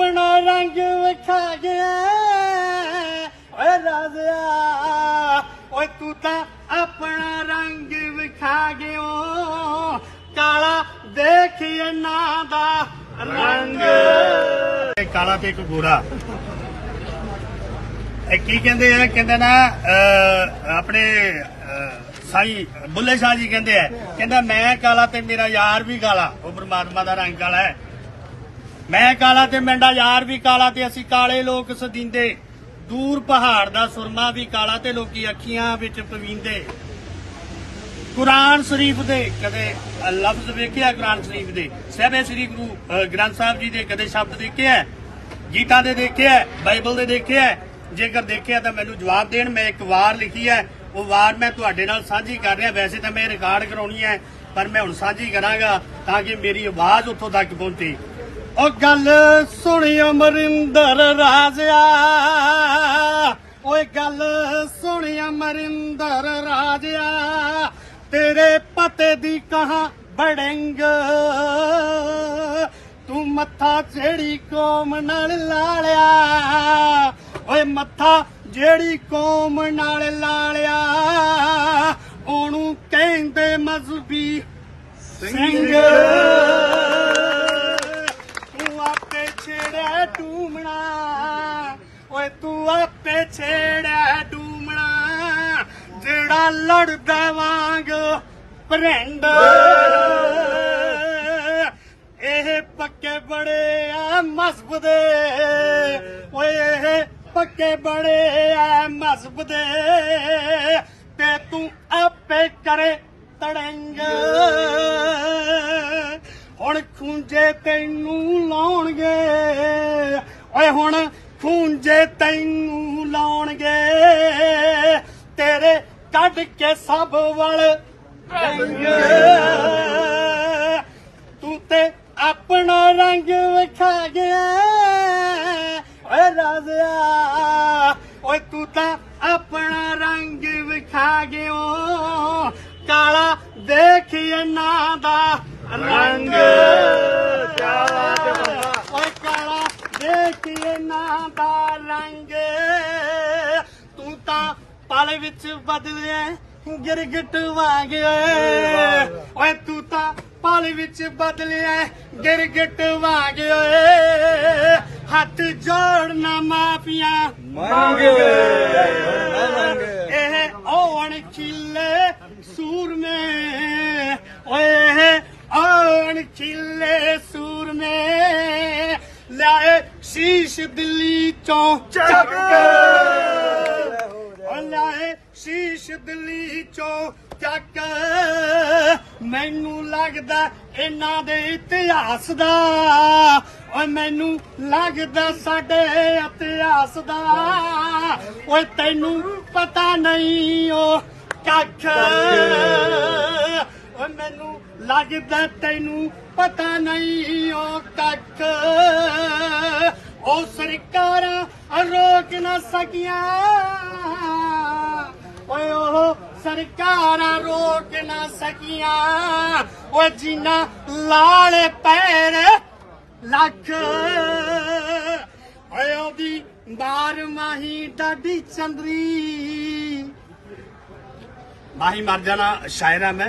ਆਪਣਾ ਰੰਗ ਵਿਖਾ ਗਿਆ। ਓਏ ਰਾਜ਼ਿਆ, ਓਏ ਤੂੰ ਤਾਂ ਆਪਣਾ ਰੰਗ ਵਿਖਾ ਗਿਓ। ਕਾਲਾ ਦੇਖ ਇਹਨਾਂ ਦਾ ਰੰਗ। ਕਾਲਾ ਤੇ ਇੱਕ ਗੋਰਾ। ਇਹ ਕੀ ਕਹਿੰਦੇ ਆ? ਕਹਿੰਦੇ ਨਾ ਆਪਣੇ ਸਾਈ ਬੁੱਲੇ ਸ਼ਾਹ ਜੀ ਕਹਿੰਦੇ ਆ, ਕਹਿੰਦਾ ਮੈਂ ਕਾਲਾ ਤੇ ਮੇਰਾ ਯਾਰ ਵੀ ਕਾਲਾ। ਉਹ ਪਰਮਾਤਮਾ ਦਾ ਰੰਗ ਕਾਲਾ ਹੈ। ਮੈਂ ਕਾਲਾ ਤੇ ਮੇਰਾ ਯਾਰ ਵੀ ਕਾਲਾ ਤੇ ਅਸੀਂ ਕਾਲੇ ਲੋਕ ਸਦੀਂਦੇ। ਦੂਰ ਪਹਾੜ ਦਾ ਸੁਰਮਾ ਵੀ ਕਾਲਾ ਤੇ ਲੋਕੀ ਅੱਖੀਆਂ ਵਿੱਚ ਪਵੀਂਦੇ। ਕੁਰਾਨ ਸ਼ਰੀਫ ਦੇ ਕਦੇ ਲਫ਼ਜ਼ ਵੇਖਿਆ ਕੁਰਾਨ ਸ਼ਰੀਫ ਦੇ। ਸਹਿਬੇ ਸ੍ਰੀ ਗੁਰੂ ਗ੍ਰੰਥ ਸਾਹਿਬ ਜੀ ਦੇ ਕਦੇ ਸ਼ਬਦ ਦੇਖਿਆ? ਗੀਤਾ ਦੇ ਦੇਖਿਆ? ਬਾਈਬਲ ਦੇ ਦੇਖਿਆ? ਜੇਕਰ ਦੇਖਿਆ ਤਾਂ ਮੈਨੂੰ ਜਵਾਬ ਦੇਣ, ਮੈਂ ਇੱਕ ਵਾਰ ਲਿਖੀ ਹੈ। ਉਹ ਵਾਰ ਮੈਂ ਤੁਹਾਡੇ ਨਾਲ ਸਾਂਝੀ ਕਰ ਰਿਹਾ। ਵੈਸੇ ਤਾਂ ਮੈਂ ਰਿਕਾਰਡ ਕਰਾਉਣੀ ਹੈ, ਪਰ ਮੈਂ ਹੁਣ ਸਾਂਝੀ ਕਰਾਂਗਾ ਤਾਂ ਕਿ ਮੇਰੀ ਆਵਾਜ਼ ਉੱਥੋਂ ਤੱਕ ਪਹੁੰਚੇ। ਉਹ ਗੱਲ ਸੁਣੀ ਅਮਰਿੰਦਰ ਰਾਜਿਆ। ਓਏ ਗੱਲ ਸੁਣੀ ਅਮਰਿੰਦਰ ਰਾਜਿਆ। ਤੇਰੇ ਪਤੇ ਦੀ ਕਹਾ ਬੜੰਗ ਤੂੰ ਮੱਥਾ ਜਿਹੜੀ ਕੌਮ ਨਾਲ ਲਾਲਿਆ। ਓਏ ਮੱਥਾ ਜਿਹੜੀ ਕੌਮ ਨਾਲ ਲਾਲਿਆ। ਉਹਨੂੰ ਕਹਿੰਦੇ ਮਜ਼ਬੀ ਸਿੰਘ। ਲੜਦਾ ਵਾਂਗ ਭਰਿੰਡ। ਇਹ ਪੱਕੇ ਬੜੇ ਆ ਮਸਬ ਦੇ। ਓਏ, ਇਹ ਪੱਕੇ ਬੜੇ ਆ ਮਸਬ ਦੇ। ਤੇ ਤੂੰ ਆਪੇ ਕਰੇ ਤੜੰਗ। ਹੁਣ ਖੂੰਜੇ ਤੈਨੂੰ ਲਾਉਣਗੇ। ਓਏ, ਹੁਣ ਖੂੰਜੇ ਤੈਨੂੰ ਲਾਉਣਗੇ। ਤੇਰੇ ਕੱਢ ਕੇ ਸਭ ਵਲ ਰੰਗ। ਤੂੰ ਤੇ ਆਪਣਾ ਰੰਗ ਵਿਖਾ ਗਿਆ। ਓਏ ਰਾਜ਼ਿਆ, ਓਏ ਤੂੰ ਤਾਂ ਆਪਣਾ ਰੰਗ ਵਿਖਾ ਗਿਓ। ਕਾਲਾ ਦੇਖ ਨਾ ਦਾ ਰੰਗ। ਵਿੱਚ ਬਦਲਿਆ ਗਿਰਗਟ ਵਾਂਗ। ਓਏ ਓਏ ਤੂੰ ਤਾਂ ਪਲ ਵਿੱਚ ਬਦਲਿਆ ਗਿਰਗਟ ਵਾਂਗ। ਓਏ ਹੱਥ ਜੋੜਨਾ ਮਾਫੀਆਂ ਇਹ ਔਣ ਖਿੱਲੇ ਸੂਰਮੇ। ਓਏ ਔਣ ਖਿੱਲੇ ਸੂਰਮੇ। ਲਾਏ ਸ਼ੀਸ਼ ਦਿੱਲੀ ਚੋਂ ਚੱਕ ਓ ਲਾਏ ਸ਼ੀਸ਼ ਦਿੱਲੀ ਚੋਂ ਚੱਕ। ਮੈਨੂੰ ਲੱਗਦਾ ਇਹਨਾਂ ਦੇ ਇਤਿਹਾਸ ਦਾ। ਓਏ ਮੈਨੂੰ ਲੱਗਦਾ ਸਾਡੇ ਇਤਿਹਾਸ ਦਾ। ਓਏ ਤੈਨੂੰ ਪਤਾ ਨਹੀਂ ਓ ਕੱਖ। ਓਏ ਮੈਨੂੰ ਲੱਗਦਾ ਤੈਨੂੰ ਪਤਾ ਨਹੀਂ ਓ ਕੱਖ। ਉਹ ਸਰਕਾਰਾਂ ਰੋਕ ਨਾ ਸਕੀਆਂ। ਓਏ ਉਹ ਸਰਕਾਰਾਂ ਰੋਕ ਨਾ ਸਕੀਆਂ। ਓਏ ਜਿੰਨਾ ਲਾਲੇ ਪੈਰ ਲੱਖ ਓਏ ਉਹਦੀ ਬਾਰ ਮਾਹੀ ਡਾਡੀ ਚੰਦਰੀ। ਮਾਹੀ ਮਰ ਜਾਣਾ ਸ਼ਾਇਰ ਆ ਮੈਂ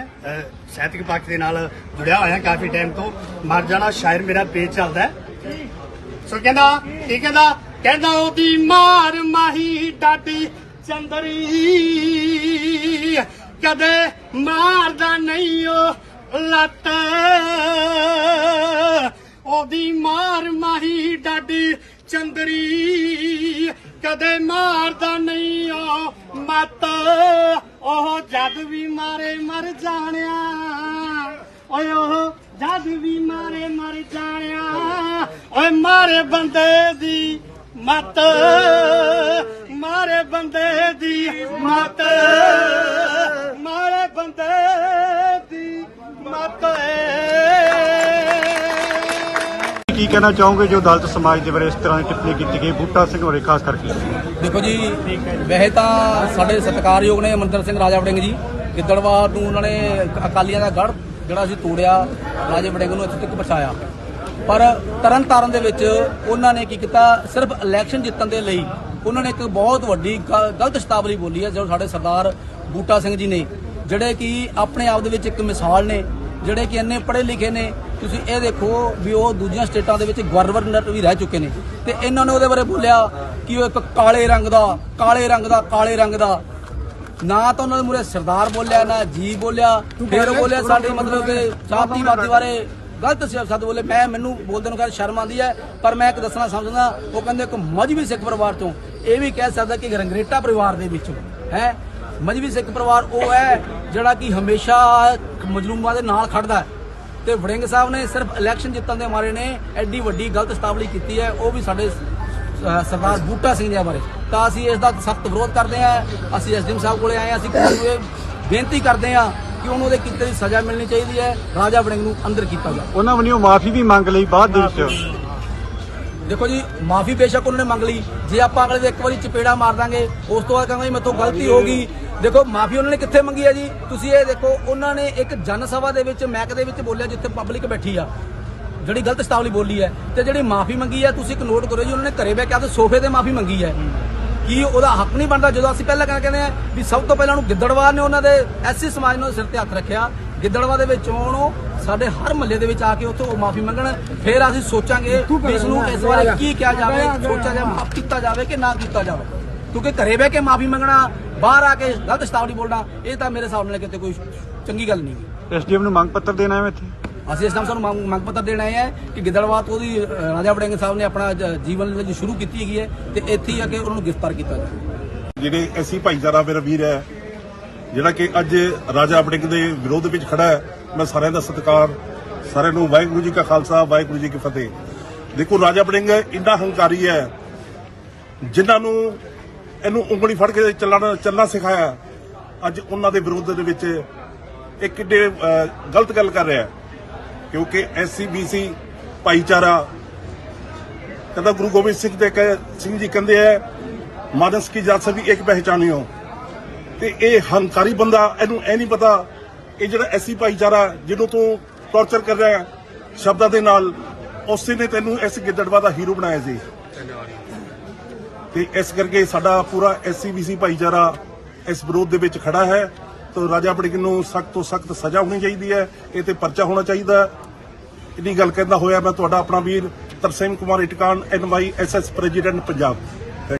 ਸਾਹਿਤਕ ਪੱਖ ਦੇ ਨਾਲ ਜੁੜਿਆ ਹੋਇਆ ਕਾਫੀ ਟਾਈਮ ਤੋਂ। ਮਰ ਜਾਣਾ ਸ਼ਾਇਰ ਮੇਰਾ ਪੇਜ ਚੱਲਦਾ ਸੋ ਕਹਿੰਦਾ ਕੀ ਕਹਿੰਦਾ? ਕਹਿੰਦਾ ਉਹਦੀ ਮਾਰ ਮਾਹੀ ਡਾਡੀ ਚੰਦਰੀ। ਕਦੇ ਮਾਰਦਾ ਨਹੀਂ ਉਹ ਲੱਤ। ਉਹਦੀ ਮਾਰ ਮਾਹੀ ਡਾਡੀ ਚੰਦਰੀ। ਕਦੇ ਮਾਰਦਾ ਨਹੀਂ ਉਹ ਮਤ। ਉਹ ਜਦ ਵੀ ਮਾਰੇ ਮਰ ਜਾਣਿਆ। ਓਏ ਉਹ ਜਦ ਵੀ ਮਾਰੇ ਮਰ ਜਾਣਿਆ। ਓਏ ਮਾਰੇ ਬੰਦੇ ਦੀ ਮਤ। ਮਾਰੇ ਬੰਦੇ ਦੀ ਮਤ। ਮਾਰੇ ਬੰਦੇ ਦੀ ਮਤ ਕੀ ਕਹਿਣਾ ਚਾਹੋਗੇ ਜੋ ਦਲਿਤ ਸਮਾਜ ਦੇ ਬਾਰੇ ਇਸ ਤਰ੍ਹਾਂ ਦੀ ਟਿੱਪਣੀ ਕੀਤੀ ਗਈ ਬੂਟਾ ਸਿੰਘ ਬਾਰੇ ਖਾਸ ਕਰਕੇ? ਦੇਖੋ ਜੀ ਵੈਸੇ ਤਾਂ ਸਾਡੇ ਸਤਿਕਾਰਯੋਗ ਨੇ ਅਮਰਿੰਦਰ ਸਿੰਘ ਰਾਜਾ ਵੜਿੰਗ ਜੀ ਗਿੱਦੜਵਾਰ ਨੂੰ ਉਹਨਾਂ ਨੇ ਅਕ- ਅਕਾਲੀਆਂ ਦਾ ਗੜ ਜਿਹੜਾ ਸੀ ਤੋੜਿਆ ਰਾਜੇ ਵੜਿੰਗ ਨੂੰ ਇੱਥੇ ਤੱਕ ਪਹੁੰਚਾਇਆ। ਪਰ ਤਰਨ ਤਾਰਨ ਦੇ ਵਿੱਚ ਉਹਨਾਂ ਨੇ ਕੀ ਕੀਤਾ ਸਿਰਫ ਇਲੈਕਸ਼ਨ ਜਿੱਤਣ ਦੇ ਲਈ ਉਹਨਾਂ ਨੇ ਇੱਕ ਬਹੁਤ ਵੱਡੀ ਗਲਤ ਸ਼ਤਾਬਲੀ ਬੋਲੀ ਹੈ ਜੋ ਸਾਡੇ ਸਰਦਾਰ ਬੂਟਾ ਸਿੰਘ ਜੀ ਨੇ ਜਿਹੜੇ ਕਿ ਆਪਣੇ ਆਪ ਦੇ ਵਿੱਚ ਇੱਕ ਮਿਸਾਲ ਨੇ ਜਿਹੜੇ ਕਿ ਇੰਨੇ ਪੜ੍ਹੇ ਲਿਖੇ ਨੇ ਤੁਸੀਂ ਇਹ ਦੇਖੋ ਵੀ ਉਹ ਦੂਜੀਆਂ ਸਟੇਟਾਂ ਦੇ ਵਿੱਚ ਗਵਰਨਰ ਵੀ ਰਹਿ ਚੁੱਕੇ ਨੇ। ਤੇ ਇਹਨਾਂ ਨੇ ਉਹਦੇ ਬਾਰੇ ਬੋਲਿਆ ਕਿ ਉਹ ਇੱਕ ਕਾਲੇ ਰੰਗ ਦਾ ਕਾਲੇ ਰੰਗ ਦਾ ਕਾਲੇ ਰੰਗ ਦਾ। ਨਾ ਤਾਂ ਉਹਨਾਂ ਦੇ ਮੂਰੇ ਸਰਦਾਰ ਬੋਲਿਆ ਨਾ ਜੀ ਬੋਲਿਆ ਫਿਰ ਬੋਲਿਆ ਸਾਡੇ ਮਤਲਬ ਕਿ ਜਾਤੀਵਾਦੀ ਬਾਰੇ ਗਲਤ ਸ਼ਬਦ ਬੋਲੇ ਮੈਂ ਮੈਨੂੰ ਬੋਲਦੇ ਨੂੰ ਕਹਿੰਦਾ ਸ਼ਰਮ ਆਉਂਦੀ ਹੈ, ਪਰ ਮੈਂ ਇੱਕ ਦੱਸਣਾ ਸਮਝਦਾ, ਉਹ ਕਹਿੰਦੇ ਇੱਕ ਮਜਬੀ ਸਿੱਖ ਪਰਿਵਾਰ ਤੋਂ ਇਹ ਵੀ ਕਹਿ ਸਕਦਾ ਕਿ ਰੰਗਰੇਟਾ ਪਰਿਵਾਰ ਦੇ ਵਿੱਚੋਂ ਹੈ। ਮਜਬੀ ਸਿੱਖ ਪਰਿਵਾਰ ਉਹ ਹੈ ਜਿਹੜਾ ਕਿ ਹਮੇਸ਼ਾ ਮਜਲੂਮਾਂ ਦੇ ਨਾਲ ਖੜਦਾ ਹੈ। ਤੇ ਵੜਿੰਗ ਸਾਹਿਬ ਨੇ ਸਿਰਫ ਇਲੈਕਸ਼ਨ ਜਿੱਤਣ ਦੇ ਮਾਰੇ ਨੇ, ਐਡੀ ਵੱਡੀ ਗਲਤ ਸਤਾਵਲੀ ਕੀਤੀ ਹੈ, ਉਹ ਵੀ ਸਾਡੇ ਸਰਦਾਰ ਬੂਟਾ ਸਿੰਘ ਦੇ ਬਾਰੇ। ਤਾਂ ਅਸੀਂ ਇਸ ਦਾ ਸਖਤ ਵਿਰੋਧ ਕਰਦੇ ਹਾਂ, ਅਸੀਂ ਐਸਡੀਐਮ ਸਾਹਿਬ ਕੋਲੇ ਆਏ ਹਾਂ, ਅਸੀਂ ਬੇਨਤੀ ਕਰਦੇ ਹਾਂ ਕਿ ਉਹਨੂੰ ਉਹਦੇ ਕੀਤੇ ਦੀ ਸਜ਼ਾ ਮਿਲਣੀ ਚਾਹੀਦੀ ਹੈ? ਰਾਜਾ ਵੜਿੰਗ ਨੂੰ ਅੰਦਰ ਕੀਤਾ ਜਾਵੇ ਉਹਨਾਂ ਵੱਲੋਂ ਮਾਫੀ ਵੀ ਮੰਗ ਲਈ ਬਾਅਦ ਦੇ ਵਿੱਚ। ਦੇਖੋ ਜੀ ਮਾਫੀ ਬੇਸ਼ੱਕ ਉਹਨਾਂ ਨੇ ਮੰਗ ਲਈ। ਜੇ ਆਪਾਂ ਅਗਲੇ ਦੇ ਇੱਕ ਵਾਰੀ ਚਪੇੜਾ ਮਾਰ ਦਾਂਗੇ ਉਸ ਤੋਂ ਬਾਅਦ ਕਹਾਂਗੇ ਜੀ ਮੇਥੋਂ ਗਲਤੀ ਹੋ ਗਈ। ਦੇਖੋ ਮਾਫੀ ਉਹਨਾਂ ਨੇ ਕਿੱਥੇ ਮੰਗੀ ਹੈ ਜੀ? ਤੁਸੀਂ ਇਹ ਦੇਖੋ ਉਹਨਾਂ ਨੇ ਇੱਕ ਜਨ ਸਭਾ ਦੇ ਵਿੱਚ ਮੈਕ ਦੇ ਵਿੱਚ ਬੋਲਿਆ ਜਿੱਥੇ ਪਬਲਿਕ ਬੈਠੀ ਆ। ਜਿਹੜੀ ਗਲਤ ਸਤਾਵਲੀ ਬੋਲੀ ਹੈ। ਤੇ ਜਿਹੜੀ ਮਾਫੀ ਮੰਗੀ ਹੈ ਤੁਸੀਂ ਇੱਕ ਨੋਟ ਕਰੋ ਜੀ ਉਹਨਾਂ ਨੇ ਘਰੇ ਬੈ ਕੇ ਆਪਦੇ ਸੋਫੇ ਤੇ ਮਾਫੀ ਮੰਗੀ ਹੈ। ਕੀ ਉਹਦਾ ਹੱਕ ਨਹੀਂ ਬਣਦਾ? ਜਦੋਂ ਅਸੀਂ ਪਹਿਲਾਂ ਕਹਿੰਦੇ ਆ ਵੀ ਸਭ ਤੋਂ ਪਹਿਲਾਂ ਉਹਨੂੰ ਗਿੱਦੜਵਾਰ ਨੇ ਉਹਨਾਂ ਦੇ ਐਸੀ ਸਮਾਜ ਨੂੰ ਸਿਰ ਤੇ ਹੱਥ ਰੱਖਿਆ। ਗਿੱਦੜਵਾ ਦੇ ਵਿੱਚ ਆਉਣ ਉਹ ਸਾਡੇ ਹਰ ਮਹੱਲੇ ਦੇ ਵਿੱਚ ਆ ਕੇ ਉੱਥੇ ਉਹ ਮਾਫੀ ਮੰਗਣ। ਫਿਰ ਅਸੀਂ ਸੋਚਾਂਗੇ ਵੀ ਇਸ ਨੂੰ ਇਸ ਬਾਰੇ ਕੀ ਕਿਹਾ ਜਾਵੇ ਸੋਚਿਆ ਜਾਵੇ ਮਾਫ ਕੀਤਾ ਜਾਵੇ ਕਿ ਨਾ ਕੀਤਾ ਜਾਵੇ। ਕਿਉਂਕਿ ਘਰੇ ਬਹਿ ਕੇ ਮਾਫੀ ਮੰਗਣਾ ਬਾਹਰ ਆ ਕੇ ਗਲਤ ਸਤਾਵਲੀ ਬੋਲਣਾ ਇਹ ਤਾਂ ਮੇਰੇ ਹਿਸਾਬ ਨਾਲ ਕਿਤੇ ਕੋਈ ਚੰਗੀ ਗੱਲ ਨਹੀਂ। ਐਸਡੀਐਮ ਨੂੰ ਮੰਗ ਪੱਤਰ ਦੇਣਾ ਹੈ ਇੱਥੇ। ਅਸੀਂ ਇਸ ਟਾਈਮ ਸਾਨੂੰ ਮੰਗ ਪੱਤਰ ਦੇਣ ਆਏ ਹੈ ਕਿ ਗਿੱਦੜਵਾਤ ਉਹਦੀ ਅ, ਰਾਜਾ ਵੜਿੰਗ ਸਾਹਿਬ ਨੇ ਆਪਣਾ ਜੀਵਨ ਵਿੱਚ ਸ਼ੁਰੂ ਕੀਤੀ ਹੈਗੀ ਹੈ ਤੇ ਇੱਥੇ ਹੀ ਆ ਕੇ ਉਹਨਾਂ ਨੂੰ ਗ੍ਰਿਫਤਾਰ ਕੀਤਾ ਜਾਵੇ ਜਿਹੜੇ ਐਸੀ ਭਾਈਚਾਰਾ ਮੇਰਾ ਵੀਰ ਹੈ ਜਿਹੜਾ ਕਿ ਅੱਜ ਰਾਜਾ ਆਪਣਿਕ ਦੇ ਵਿਰੋਧ ਵਿੱਚ ਖੜਾ ਹੈ ਮੈਂ ਸਾਰਿਆਂ ਦਾ ਸਤਿਕਾਰ ਸਾਰਿਆਂ ਨੂੰ ਵਾਹਿਗੁਰੂ ਜੀ ਕਾ ਖਾਲਸਾ ਵਾਹਿਗੁਰੂ ਜੀ ਕੀ ਫਤਿਹ। ਦੇਖੋ ਰਾਜਾ ਆਪਣਿਕ ਇੰਨਾ ਹੰਕਾਰੀ ਹੈ ਜਿਨ੍ਹਾਂ ਨੂੰ ਇਹਨੂੰ ਉਂਗਲੀ ਫੜ ਕੇ ਚੱਲਣਾ ਚੱਲਣਾ ਸਿਖਾਇਆ ਅੱਜ ਉਹਨਾਂ ਦੇ ਵਿਰੋਧ ਦੇ ਵਿੱਚ ਇਹ ਕਿੱਡੇ ਗਲਤ ਗੱਲ ਕਰ ਰਿਹਾ ਹੈ। ਕਿਉਂਕਿ ਐਸਸੀ ਬੀਸੀ ਭਾਈਚਾਰਾ, ਕਹਿੰਦਾ ਗੁਰੂ ਗੋਬਿੰਦ ਸਿੰਘ ਦੇ ਸਿੰਘ ਜੀ ਕਹਿੰਦੇ ਹੈ ਮਾਨਸ ਕੀ ਜਾਤ ਸਭੀ ਇੱਕ ਪਹਿਚਾਨਿਓ। ਤੇ ਇਹ ਹੰਕਾਰੀ ਬੰਦਾ, ਇਹਨੂੰ ਇਹ ਨਹੀਂ ਪਤਾ ਇਹ ਜਿਹੜਾ ਐਸੀ ਭਾਈਚਾਰਾ ਜਿਹਨੂੰ ਤੂੰ ਟੌਰਚਰ ਕਰ ਰਿਹਾ ਸ਼ਬਦਾਂ ਦੇ ਨਾਲ, ਉਸੇ ਨੇ ਤੈਨੂੰ ਇਸ ਗਿੱਦੜਵਾ ਦਾ ਹੀਰੋ ਬਣਾਇਆ ਸੀ। ਤੇ ਇਸ ਕਰਕੇ ਸਾਡਾ ਪੂਰਾ ਐਸਸੀਬੀਸੀ ਭਾਈਚਾਰਾ ਇਸ ਵਿਰੋਧ ਦੇ ਵਿੱਚ ਖੜਾ ਹੈ। ਤਾਂ ਰਾਜਾ ਪੜਿਕ ਨੂੰ ਸਖਤ ਤੋਂ ਸਖਤ ਸਜ਼ਾ ਹੋਣੀ ਚਾਹੀਦੀ ਹੈ, ਇਹ ਤੇ ਪਰਚਾ ਹੋਣਾ ਚਾਹੀਦਾ ਹੈ। ਇੰਨੀ ਗੱਲ ਕਹਿੰਦਾ ਹੋਇਆ ਮੈਂ ਤੁਹਾਡਾ ਆਪਣਾ ਵੀਰ Tarsem Kumar ਇਟਕਾਨ N Y S S president Punjab.